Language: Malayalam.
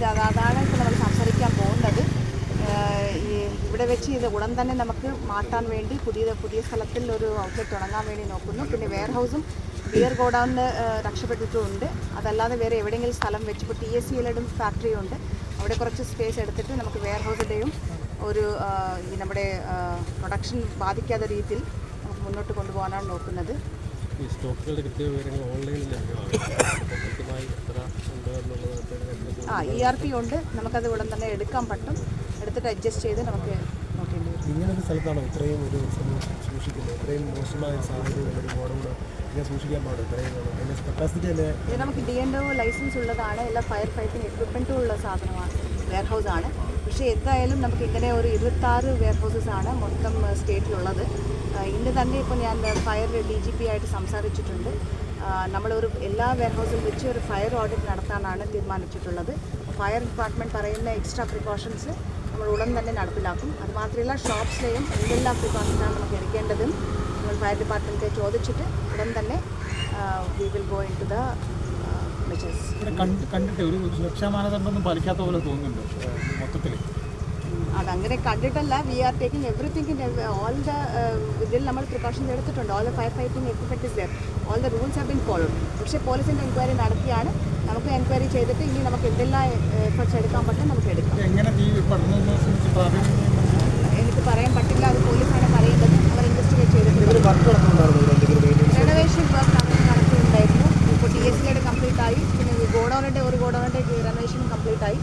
ഇത് അതാണ് ഇപ്പോൾ നമ്മൾ സംസാരിക്കാൻ പോകുന്നത്. ഇവിടെ വെച്ച് ഇത് ഉടൻ തന്നെ നമുക്ക് മാറ്റാൻ വേണ്ടി പുതിയ പുതിയ സ്ഥലത്തിൽ ഒരു ഔട്ട്ലെറ്റ് തുടങ്ങാൻ വേണ്ടി നോക്കുന്നു. പിന്നെ വെയർ ഹൗസും ബിയർ ഗോഡൗണിന് രക്ഷപ്പെട്ടിട്ടുമുണ്ട് അതല്ലാതെ വേറെ എവിടെയെങ്കിലും സ്ഥലം വെച്ച് ഇപ്പോൾ ടി എസ് സിയിലും ഫാക്ടറി ഉണ്ട്. അവിടെ കുറച്ച് സ്പേസ് എടുത്തിട്ട് നമുക്ക് വെയർ ഹൗസിന്റെയും ഒരു നമ്മുടെ പ്രൊഡക്ഷൻ ബാധിക്കാത്ത രീതിയിൽ നമുക്ക് മുന്നോട്ട് കൊണ്ടുപോകാനാണ് നോക്കുന്നത്. ഈ സ്റ്റോക്കുകളുടെ കൃത്യ വിവരങ്ങൾ ഓൺലൈനിൽ ലഭ്യമാണ് ആ ഇ ആർ പി ഉണ്ട്. നമുക്കത് ഉടൻ തന്നെ എടുക്കാൻ പറ്റും. എടുത്തിട്ട് അഡ്ജസ്റ്റ് ചെയ്ത് നമുക്ക് നോക്കേണ്ടി വരും. ഇങ്ങനൊരു സ്ഥലത്താണ് ഇത്രയും ഒരു സൂക്ഷിക്കുന്നത്? ഇത്രയും മോശമായ ഒരു ഗോഡൗണ് സൂക്ഷിക്കാൻ പാടില്ല നമുക്ക് ഡി എൻ ഒ ലൈസൻസ് ഉള്ളതാണ്. എല്ലാ ഫയർ ഫൈറ്റിംഗ് എക്യൂപ്മെന്റും ഉള്ള സാധനമാണ്. വെയർ ഹൗസ് ആണ്. പക്ഷേ എന്തായാലും നമുക്ക് ഇങ്ങനെ ഒരു ഇരുപത്താറ് വെയർ ഹൗസസ് ആണ് മൊത്തം സ്റ്റേറ്റിലുള്ളത് ഇന്ന് തന്നെ ഇപ്പോൾ ഞാൻ ഫയർ ഡി ജി പി ആയിട്ട് സംസാരിച്ചിട്ടുണ്ട്. നമ്മളൊരു എല്ലാ വെയർ ഹൗസും വെച്ച് ഒരു ഫയർ ഓഡിറ്റ് നടത്താനാണ് തീരുമാനിച്ചിട്ടുള്ളത്. ഫയർ ഡിപ്പാർട്ട്മെന്റ് പറയുന്ന എക്സ്ട്രാ പ്രിക്കോഷൻസ് നമ്മൾ ഉടൻ തന്നെ നടപ്പിലാക്കും. അത് മാത്രമല്ല ഷോപ്സിലെയും എന്തെല്ലാം പ്രിക്കോഷൻസാണ് നമുക്ക് എടുക്കേണ്ടതും നമ്മൾ ഫയർ ഡിപ്പാർട്ട്മെന്റ് ചോദിച്ചിട്ട് ഉടൻ തന്നെ we will go into the measures കണ്ടിട്ട് ഒരു സുരക്ഷാ മാനദണ്ഡമൊന്നും പാലിക്കാത്ത പോലെ തോന്നുന്നുണ്ട് മൊത്തത്തിൽ അതങ്ങനെ കണ്ടിട്ടല്ല. We are taking in all the ഇതിൽ നമ്മൾ പ്രിക്കോഷൻസ് എടുത്തിട്ടുണ്ട്. All the fire fighting equipment is there all the rules have been followed പക്ഷേ പോലീസിന്റെ എൻക്വയറി നടത്തിയാണ്. നമുക്ക് എൻക്വയറി ചെയ്തിട്ട് ഇനി നമുക്ക് എന്തെല്ലാം uh, എഫേർട്സ് എടുക്കാൻ പറ്റും നമുക്ക് എടുക്കാം. എനിക്ക് പറയാൻ പറ്റില്ല. അത് പോലീസാണ് പറയേണ്ടത് അവർ ഇൻവെസ്റ്റിഗേറ്റ് ചെയ്തിട്ടുണ്ട്. റെനോവേഷൻ വർക്ക് നടത്തിയിട്ടുണ്ടായിരുന്നു. ഇപ്പോൾ ടി എസ് സിയുടെ കംപ്ലീറ്റ് ആയി. പിന്നെ ഗോഡൗണിന്റെ ഒരു ഗോഡൗണിന്റെ റെനോവേഷൻ കംപ്ലീറ്റ് ആയി.